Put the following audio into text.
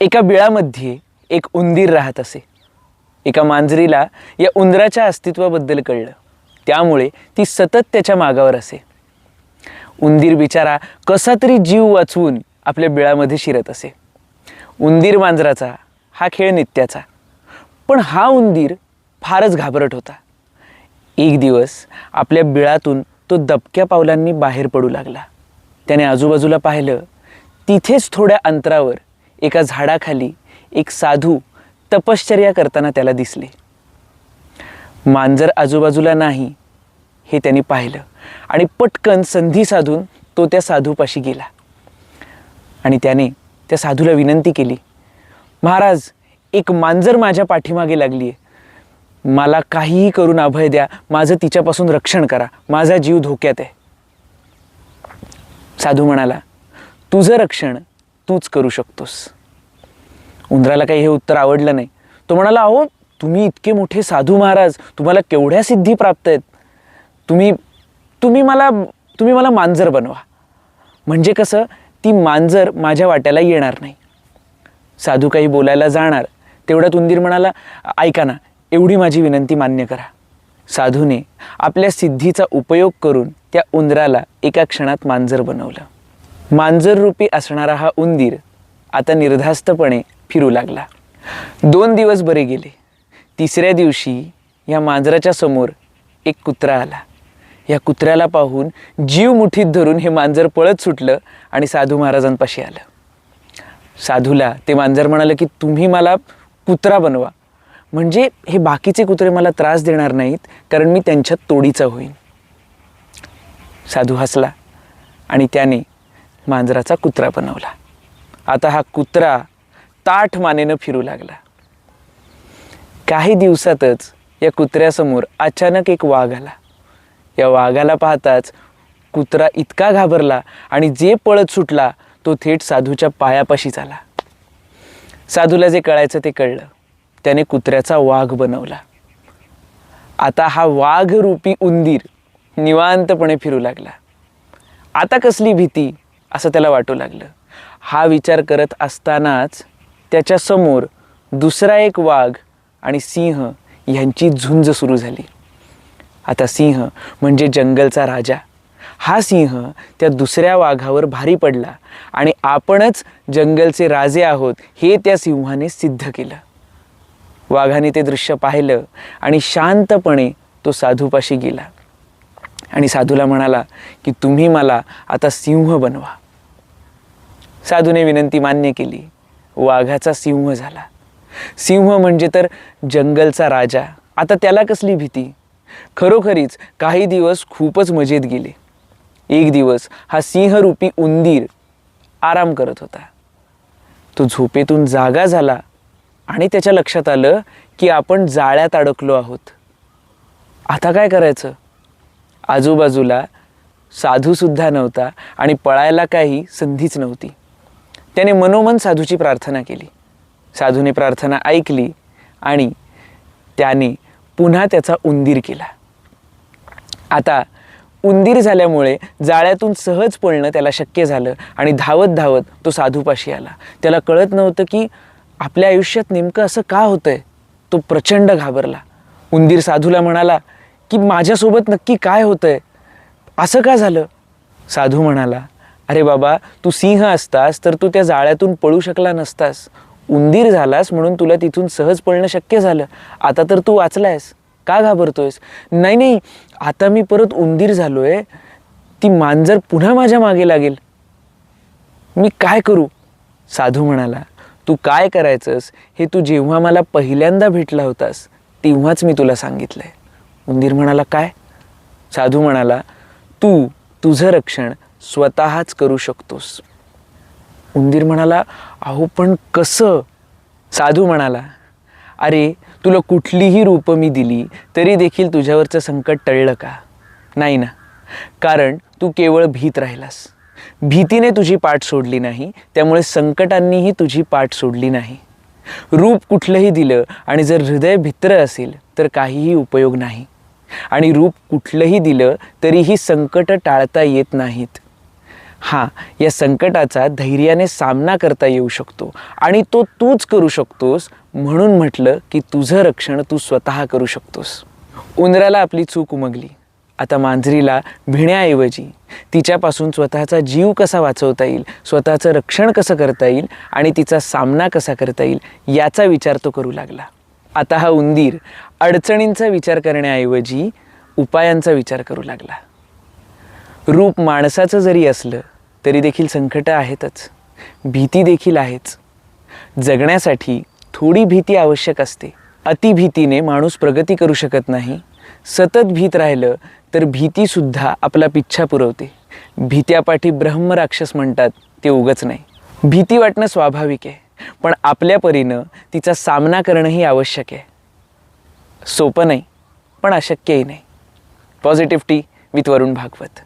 एका बिळामध्ये एक उंदीर राहत असे. एका मांजरीला या उंदराच्या अस्तित्वाबद्दल कळलं. त्यामुळे ती सतत त्याच्या मागावर असे. उंदीर बिचारा कसा तरी जीव वाचवून आपल्या बिळामध्ये शिरत असे. उंदीर मांजराचा हा खेळ नित्याचा. पण हा उंदीर फारच घाबरट होता. एक दिवस आपल्या बिळातून तो दबक्या पावलांनी बाहेर पडू लागला. त्याने आजूबाजूला पाहिलं तिथेच थोड्या अंतरावर एका झाडाखाली एक साधू तपश्चर्या करताना त्याला दिसले. मांजर आजूबाजूला नाही हे त्यांनी पाहिलं. आणि पटकन संधी साधून तो त्या साधूपाशी गेला. आणि त्याने त्या साधूला विनंती केली महाराज एक मांजर माझ्या पाठीमागे लागली आहे मला काहीही करून अभय द्या. माझं तिच्यापासून रक्षण करा. माझा जीव धोक्यात आहे. साधू म्हणाला तुझं रक्षण तूच करू शकतोस. उंदराला काही हे उत्तर आवडलं नाही. तो म्हणाला अहो तुम्ही इतके मोठे साधू महाराज तुम्हाला केवढ्या सिद्धी प्राप्त आहेत? तुम्ही तुम्ही मला तुम्ही मला मांजर बनवा. म्हणजे कसं ती मांजर माझ्या वाट्याला येणार नाही. साधू काही बोलायला जाणार. तेवढ्यात उंदीर म्हणाला ऐका ना एवढी माझी विनंती मान्य करा. साधूने आपल्या सिद्धीचा उपयोग करून त्या उंदराला एका क्षणात मांजर बनवलं. मांजर रूपी असणारा हा उंदीर आता निर्धास्तपणे फिरू लागला. दोन दिवस बरे गेले. तिसऱ्या दिवशी या मांजराच्या समोर एक कुत्रा आला. या कुत्र्याला पाहून जीव मुठीत धरून हे मांजर पळत सुटलं आणि साधू महाराजांपाशी आलं. साधूला ते मांजर म्हणालं की तुम्ही मला कुत्रा बनवा. म्हणजे हे बाकीचे कुत्रे मला त्रास देणार नाहीत कारण मी त्यांच्यात तोडीचा होईन. साधू हसला आणि त्याने मांजराचा कुत्रा बनवला. आता हा कुत्रा ताठ मानेनं फिरू लागला. काही दिवसातच या कुत्र्यासमोर अचानक एक वाघ आला. या वाघाला पाहताच कुत्रा इतका घाबरला आणि जे पळत सुटला तो थेट साधूच्या पायापाशीच आला साधूला जे कळायचं ते कळलं. त्याने कुत्र्याचा वाघ बनवला. आता हा वाघ रूपी उंदीर निवांतपणे फिरू लागला. आता कसली भीती? असं त्याला वाटू लागलं. हा विचार करत असतानाच त्याच्यासमोर दुसरा एक वाघ आणि सिंह यांची झुंज सुरू झाली. आता सिंह म्हणजे जंगलचा राजा. हा सिंह त्या दुसऱ्या वाघावर भारी पडला आणि आपणच जंगलचे राजे आहोत हे त्या सिंहाने सिद्ध केलं. वाघाने ते दृश्य पाहिलं आणि शांतपणे तो साधूपाशी गेला. आणि साधूला म्हणाला की तुम्ही मला आता सिंह बनवा. साधूने विनंती मान्य केली. वाघाचा सिंह झाला. सिंह म्हणजे तर जंगलचा राजा. आता त्याला कसली भीती? खरोखरीच काही दिवस खूपच मजेत गेले. एक दिवस हा सिंहरूपी उंदीर आराम करत होता. तो झोपेतून जागा झाला आणि त्याच्या लक्षात आलं की आपण जाळ्यात अडकलो आहोत. आता काय करायचं? आजूबाजूला साधूसुद्धा नव्हता आणि पळायला काही संधीच नव्हती. त्याने मनोमन साधूची प्रार्थना केली. साधूने प्रार्थना ऐकली आणि त्याने पुन्हा त्याचा उंदीर केला. आता उंदीर झाल्यामुळे जाळ्यातून सहज पळणं त्याला शक्य झालं आणि धावत धावत तो साधूपाशी आला. त्याला कळत नव्हतं की आपल्या आयुष्यात नेमकं असं का होतंय? तो प्रचंड घाबरला. उंदीर साधूला म्हणाला की माझ्यासोबत नक्की काय होतंय? असं का झालं? साधू म्हणाला अरे बाबा तू सिंह असतास तर तू त्या जाळ्यातून पळू शकला नसतास. उंदीर झालास म्हणून तुला तिथून सहज पळणं शक्य झालं. आता तर तू वाचलायस. का घाबरतोयस? नाही नाही आता मी परत उंदीर झालोय. ती मांजर पुन्हा माझ्या मागे लागेल. मी काय करू? साधू म्हणाला तू काय करायचंस? हे तू जेव्हा मला पहिल्यांदा भेटला होतास तेव्हाच मी तुला सांगितलंय. उंदीर म्हणाला काय? साधू म्हणाला तू तुझं रक्षण स्वतःच करू शकतोस. उंदीर म्हणाला अहो पण कसं? साधू म्हणाला अरे तुला कुठलीही रूपं मी दिली तरी देखील तुझ्यावरचं संकट टळलं का? नाही ना कारण तू केवळ भीत राहिलास. भीतीने तुझी पाठ सोडली नाही त्यामुळे संकटांनीही तुझी पाठ सोडली नाही. रूप कुठलंही दिलं आणि जर हृदय भित्र असेल तर काहीही उपयोग नाही. आणि रूप कुठलंही दिलं तरीही संकट टाळता येत नाहीत. हां या संकटाचा धैर्याने सामना करता येऊ शकतो आणि तो तूच करू शकतोस म्हणून म्हटलं की तुझं रक्षण तू स्वतः करू शकतोस. उंदराला आपली चूक उमगली. आता मांजरीला भिण्याऐवजी तिच्यापासून स्वतःचा जीव कसा वाचवता येईल स्वतःचं रक्षण कसं करता येईल आणि तिचा सामना कसा करता येईल याचा विचार तो करू लागला. आता हा उंदीर अडचणींचा विचार करण्याऐवजी उपायांचा विचार करू लागला. रूप माणसाचं जरी असलं तरी देखील संकटं आहेतच. भीती देखील आहेच. जगण्यासाठी थोडी भीती आवश्यक असते. अतिभीतीने माणूस प्रगती करू शकत नाही. सतत भीत राहिलं तर भीतीसुद्धा आपला पिच्छा पुरवते. भीत्यापाठी ब्रह्मराक्षस म्हणतात ते उगच नाही. भीती वाटणं स्वाभाविक आहे. पण आपल्या परीनं तिचा सामना करणंही आवश्यक आहे. सोपं नाही पण अशक्यही नाही. Positive tea with Varun Bhagwat